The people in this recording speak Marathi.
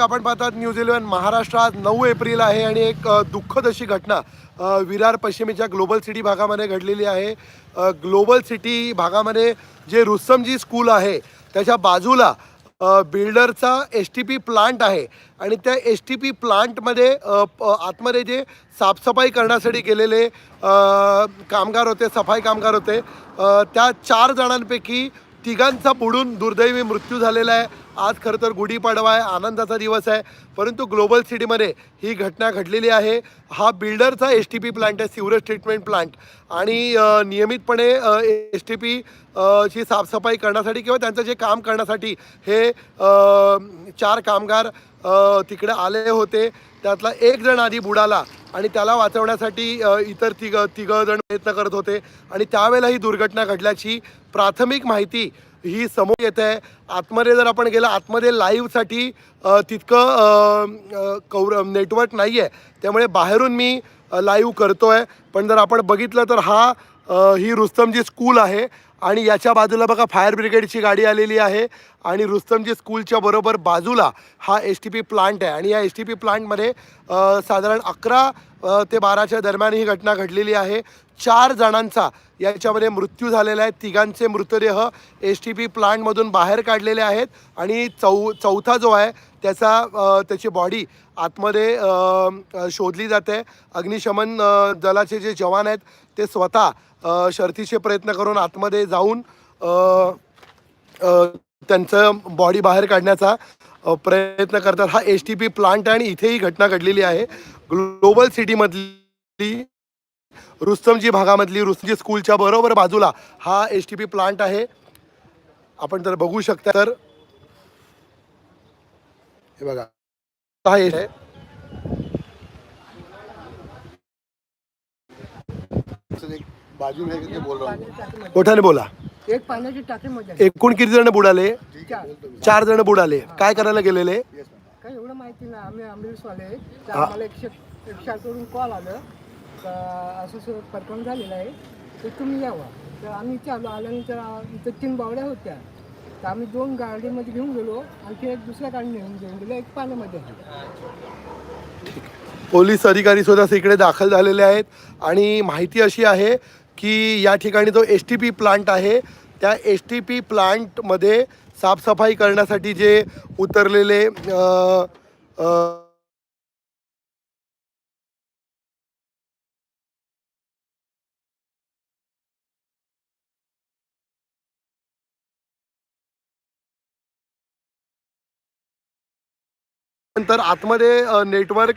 आपण पाहतात न्यूज इलेव्हन महाराष्ट्र आज नऊ एप्रिल आहे आणि एक दुःखद अशी घटना विरार पश्चिमेच्या ग्लोबल सिटी भागामध्ये घडलेली आहे. ग्लोबल सिटी भागामध्ये जे रुस्तमजी स्कूल आहे त्याच्या बाजूला बिल्डरचा एस टी पी प्लांट आहे आणि त्या एस टी पी प्लांटमध्ये आतमध्ये जे साफसफाई करण्यासाठी गेलेले कामगार होते सफाई कामगार होते त्या चार जणांपैकी तिघांचा बुडून दुर्दैवी मृत्यू झालेला आहे. आज खरं तर गुढीपाडवा आहे आनंदाचा दिवस आहे. परंतु ग्लोबल सिटीमध्ये ही घटना घडलेली आहे. हा बिल्डरचा एस टी पी प्लांट आहे सिवरेज ट्रीटमेंट प्लांट. आणि नियमितपणे एस टी पी ची साफसफाई करण्यासाठी किंवा त्यांचं जे काम करण्यासाठी हे चार कामगार तिकडे आले होते. त्यातला एक जण आधी बुडाला. आणि त्याला वाचवण्यासाठी इतर तिघ तिघं जण प्रयत्न करत होते. आणि त्यावेळेला ही दुर्घटना घडल्याची प्राथमिक माहिती ही समोर येत. आहे आतमध्ये जर आपण गेलं आतमध्ये लाईव्हसाठी तितकं कौर नेटवर्क नाही आहे त्यामुळे बाहेरून मी लाईव्ह करतो आहे पण जर आपण बघितलं तर हा ही रुस्तमजी स्कूल आहे. आणि याच्या बाजूला बघा फायर ब्रिगेडची गाडी आलेली आहे. आणि रुस्तमजी स्कूलच्या बरोबर बाजूला हा एस टी पी प्लांट आहे. आणि या एस टी पी प्लांटमध्ये साधारण अकरा ते बाराच्या दरम्यान ही घटना घडलेली आहे. चार जणांचा याच्यामध्ये मृत्यू झालेला आहे. तिघांचे मृतदेह एस टी पी प्लांटमधून बाहेर काढलेले आहेत आणि चौ चौथा जो आहे त्याचा त्याची बॉडी आतमध्ये शोधली जाते. अग्निशमन दलाचे जे जवान आहेत ते स्वतः शर्थीचे प्रयत्न करून आतमध्ये जाऊन त्यांचं बॉडी बाहेर काढण्याचा प्रयत्न करतात. हा एस टी पी प्लांट आहे आणि इथे ही घटना घडलेली आहे. ग्लोबल सिटीमधली रुस्तमजी भागामधली रुस्तमजी स्कूलच्या बरोबर बाजूला हा एस टी पी प्लांट आहे. आपण जर बघू शकता तर हे बघा. हा एस आहे. बाजू बोल रहा हूँ मोठ्याने बोला. एक पाण्याची टाकी एकूण किती जण बुडाले? चार चार जण बुडाले. काय करायला गेलेले? काय एवढं माहिती नाही. आम्ही तर हा. आम्हाला एकशे कॉल आलं. का असं असं प्रकरण झालेलं आहे. तर तुम्ही यावा तर आम्ही इथे आलो. आल्यानंतर आ- इथं तीन बावड्या होत्या. तर आम्ही दोन गाडीमध्ये घेऊन गेलो. आणखी एक दुसऱ्या गाडी घेऊन घेऊन गेलो एक पाण्यामध्ये. पोलीस अधिकारी सुद्धा इकडे दाखल झालेले आहेत. आणि माहिती अशी आहे की या ठिकाणी जो एस टी पी प्लांट आहे त्या एस टी पी प्लांटमध्ये साफसफाई करण्यासाठी जे उतरलेले नंतर आतमध्ये नेटवर्क